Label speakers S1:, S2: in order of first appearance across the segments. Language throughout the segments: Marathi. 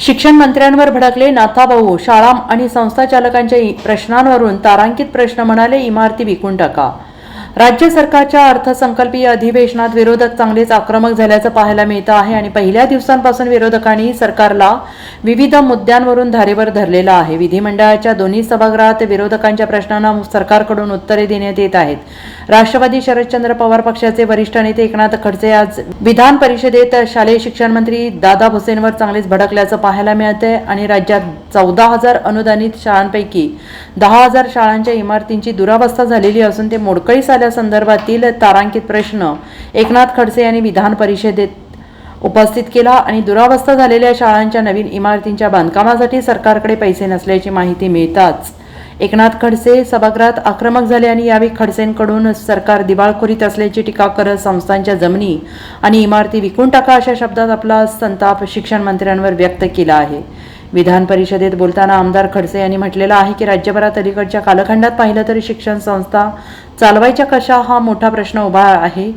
S1: शिक्षण मंत्र्यांवर भडकले नाथाभाऊ शाळा आणि संस्था चालकांच्या प्रश्नांवरून तारांकित प्रश्न म्हणाले इमारती विकून टाका राज्य सरकारच्या अर्थसंकल्पीय अधिवेशनात विरोधक चांगलेच आक्रमक झाल्याचं पाहायला मिळतं आहे आणि पहिल्या दिवसांपासून विरोधकांनी सरकारला विविध मुद्द्यांवरून धारेवर धरलेलं आहे. विधिमंडळाच्या दोन्ही सभागृहात विरोधकांच्या प्रश्नांना सरकारकडून उत्तरे देण्यात येत आहेत. राष्ट्रवादी शरदचंद्र पवार पक्षाचे वरिष्ठ नेते एकनाथ खडसे आज विधान परिषदेत शालेय शिक्षण मंत्री दादा भुसेनवर चांगलेच भडकल्याचं पाहायला मिळतंय आणि राज्यात चौदा हजार अनुदानित शाळांपैकी दहा हजार शाळांच्या इमारतींची दुरावस्था झालेली असून ते मोडकळीस संदर्भातील तारांकित प्रश्न एकनाथ खडसे यांनी विधान परिषदेत उपस्थित केला आणि दुरावस्था झालेल्या शाळांच्या नवीन इमारतींच्या बांधकामासाठी सरकारकडे पैसे नसल्याची माहिती मिळताच एकनाथ खडसे सभागृहात आक्रमक झाले आणि यावेळी खडसेंकडून सरकार दिवाळखोरीत असल्याची टीका करत संस्थांच्या जमिनी आणि इमारती विकून टाका अशा शब्दात आपला संताप शिक्षण मंत्र्यांवर व्यक्त केला आहे. विधान परिषदेत बोलताना आमदार खडसे यांनी म्हटलेलं आहे की राज्यभरात अलीकडच्या कालखंडात पाहिलं तरी शिक्षण संस्था चालवायच्या कशा हा मोठा प्रश्न उभा आहे.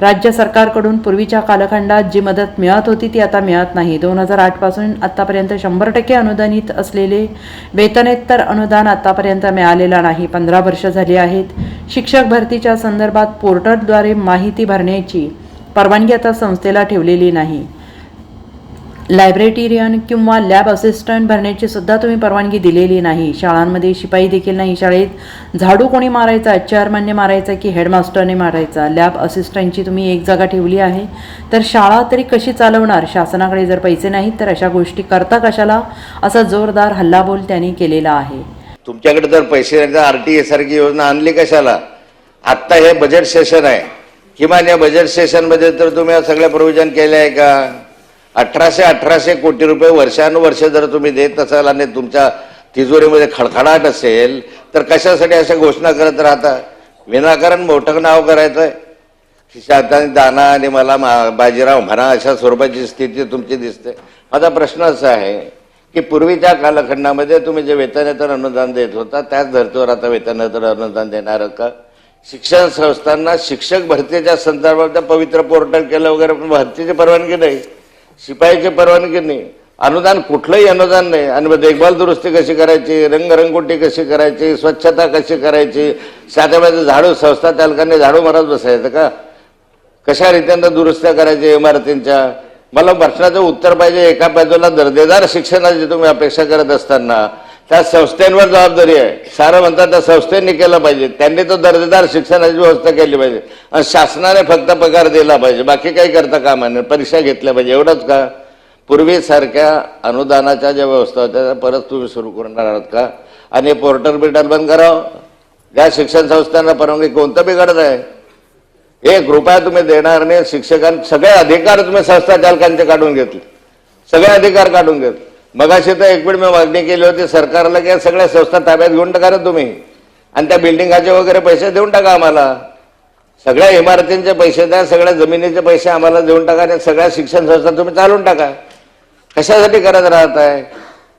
S1: राज्य सरकारकडून पूर्वीच्या कालखंडात जी मदत मिळत होती ती आता मिळत नाही. दोन हजार आठपासून आत्तापर्यंत शंभर टक्के अनुदानित असलेले वेतनेत्तर अनुदान आत्तापर्यंत मिळालेलं नाही. पंधरा वर्ष झाली आहेत. शिक्षक भरतीच्या संदर्भात पोर्टलद्वारे माहिती भरण्याची परवानगी आता संस्थेला ठेवलेली नाही. लायब्रेटेरियन किंवा लॅब असिस्टंट भरण्याची सुद्धा तुम्ही परवानगी दिलेली नाही. शाळांमध्ये शिपाई देखील नाही. शाळेत झाडू कोणी मारायचा चेअरमॅनने मारायचा की हेडमास्टरने मारायचा? लॅब असिस्टंटची तुम्ही एक जागा ठेवली आहे. तर शाळा तरी कशी चालवणार? शासनाकडे जर पैसे नाहीत तर अशा गोष्टी करता कशाला? असा जोरदार हल्लाबोल त्यांनी केलेला आहे.
S2: तुमच्याकडे जर पैसे नाही तर आरटीए e सारखी योजना आणली कशाला? आत्ता हे बजेट सेशन आहे. किमान या बजेट सेशनमध्ये तर तुम्ही सगळं सगळ्या प्रोव्हिजन आहे का? अठराशे अठराशे कोटी रुपये वर्षानुवर्ष जर तुम्ही देत असाल आणि तुमच्या तिजोरीमध्ये खडखडाट असेल तर कशासाठी अशा घोषणा करत राहता? विनाकारण मोठं नाव करायचं खिशात दाना आणि मला मा- बाजीराव म्हणा अशा स्वरूपाची स्थिती तुमची दिसते. माझा प्रश्न असा आहे की पूर्वीच्या कालखंडामध्ये तुम्ही जे वेतनेतर अनुदान देत होता त्याच धर्तीवर आता वेतनेतर अनुदान देणार का? शिक्षण संस्थांना शिक्षक भरतीच्या संदर्भात पवित्र पोर्टल केलं वगैरे पण भरतीची परवानगी नाही. शिपाईची परवानगी नाही. अनुदान कुठलंही अनुदान नाही. आणि मग देखभाल दुरुस्ती कशी करायची? रंगरंगोटी कशी करायची? स्वच्छता कशी करायची? साध्यामध्ये झाडू संस्था चालकांनी झाडू मारत बसायचं का? कशा रीतीनं दुरुस्त्या करायच्या इमारतींच्या? मला प्रश्नाचं उत्तर पाहिजे. एका बाजूला दर्जेदार शिक्षणाची तुम्ही अपेक्षा करत असताना त्या संस्थेंवर जबाबदारी आहे. सारं म्हणतात त्या संस्थेने केलं पाहिजे. त्यांनी तो दर्जेदार शिक्षणाची व्यवस्था केली पाहिजे. आणि शासनाने फक्त पगार दिला पाहिजे. बाकी काही करता कामा नाही परीक्षा घेतल्या पाहिजे. एवढंच का? पूर्वीसारख्या अनुदानाच्या ज्या व्यवस्था होत्या त्या परत तुम्ही सुरू करणार आहात का? आणि पोर्टल बिर्टल बंद करावं? ज्या शिक्षण संस्थांना परवानगी कोणतं बिघडत आहे? एक रुपया तुम्ही देणार नाही. शिक्षकां सगळे अधिकार तुम्ही संस्था चालकांचे काढून घेतले. सगळे अधिकार काढून घेतले. मगाशी तर एक मी मागणी केली होती सरकारला की सगळ्या संस्था ताब्यात घेऊन टाका तुम्ही. आणि त्या बिल्डिंगाचे वगैरे पैसे देऊन टाका आम्हाला. सगळ्या इमारतींचे पैसे द्या सगळ्या जमिनीचे पैसे आम्हाला देऊन टाका आणि सगळ्या शिक्षण संस्था तुम्ही चालून टाका. कशासाठी करत राहत आहे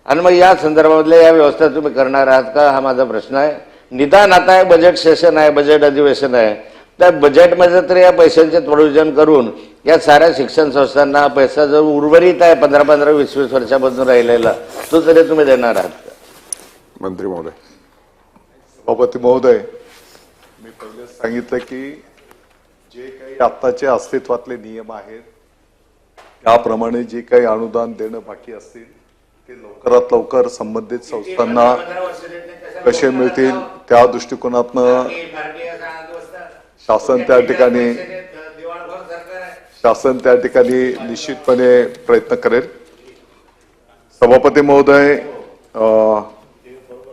S2: आणि मग या संदर्भातल्या या व्यवस्था तुम्ही करणार आहात का? हा माझा प्रश्न आहे. निदान आता आहे बजेट सेशन आहे बजेट अधिवेशन आहे. त्या बजेटमध्ये तर या पैशांचे प्रोविजन करून या साऱ्या शिक्षण संस्थांना पैसा जर उर्वरित आहे पंधरा पंधरा वीस वीस वर्षापासून राहिलेला तो तरी तुम्ही देणार आहात.
S3: मंत्री महोदय. सभापती महोदय मी पहिले सांगितलं की जे काही आत्ताचे अस्तित्वातले नियम आहेत त्याप्रमाणे जे काही अनुदान देणं बाकी असतील ते लवकरात लवकर संबंधित संस्थांना कसे मिळतील त्या दृष्टिकोनातनं शासन त्या ठिकाणी शासन त्या ठिकाणी निश्चितपणे प्रयत्न करेल. सभापती महोदय अं,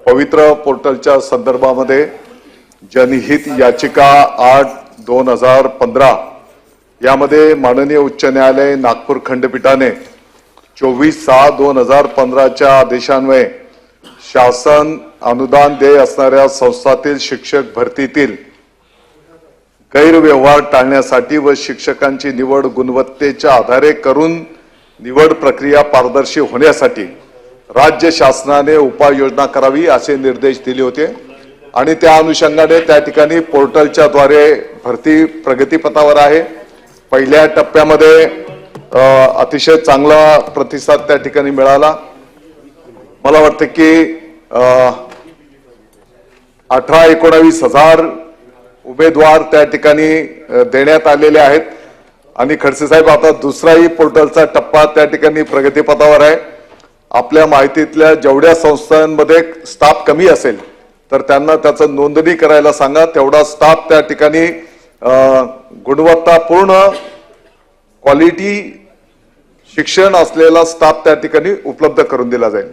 S3: पवित्र पोर्टलच्या संदर्भामध्ये जनहित याचिका आठ दोन हजार पंधरा यामध्ये माननीय उच्च न्यायालय नागपूर खंडपीठाने चोवीस सहा दोन हजार पंधराच्या आदेशान्वये शासन अनुदान देय असणाऱ्या संस्थातील शिक्षक भरतीतील गैरव्यवहार टाळण्यासाठी व शिक्षकांची निवड गुणवत्तेच्या आधारे करून निवड प्रक्रिया पारदर्शी होण्यासाठी राज्य शासनाने उपाययोजना करावी असे निर्देश दिले होते. आणि त्या अनुषंगाने त्या ठिकाणी पोर्टलच्या द्वारे भरती प्रगतीपथावर आहे. पहिल्या टप्प्यामध्ये अतिशय चांगला प्रतिसाद त्या ठिकाणी मिळाला. मला वाटतं की अठरा एकोणावीस हजार उमेदवार त्या ठिकाणी देण्यात आलेले आहेत. आणि खडसे साहेब आता दुसराही पोर्टलचा टप्पा त्या ठिकाणी प्रगतीपथावर आहे. आपल्या माहितीतल्या जेवढ्या संस्थांमध्ये स्टाफ कमी असेल तर त्यांना त्याचं नोंदणी करायला सांगा. तेवढा स्टाफ त्या ठिकाणी गुणवत्तापूर्ण क्वालिटी शिक्षण असलेला स्टाफ त्या ठिकाणी उपलब्ध करून दिला जाईल.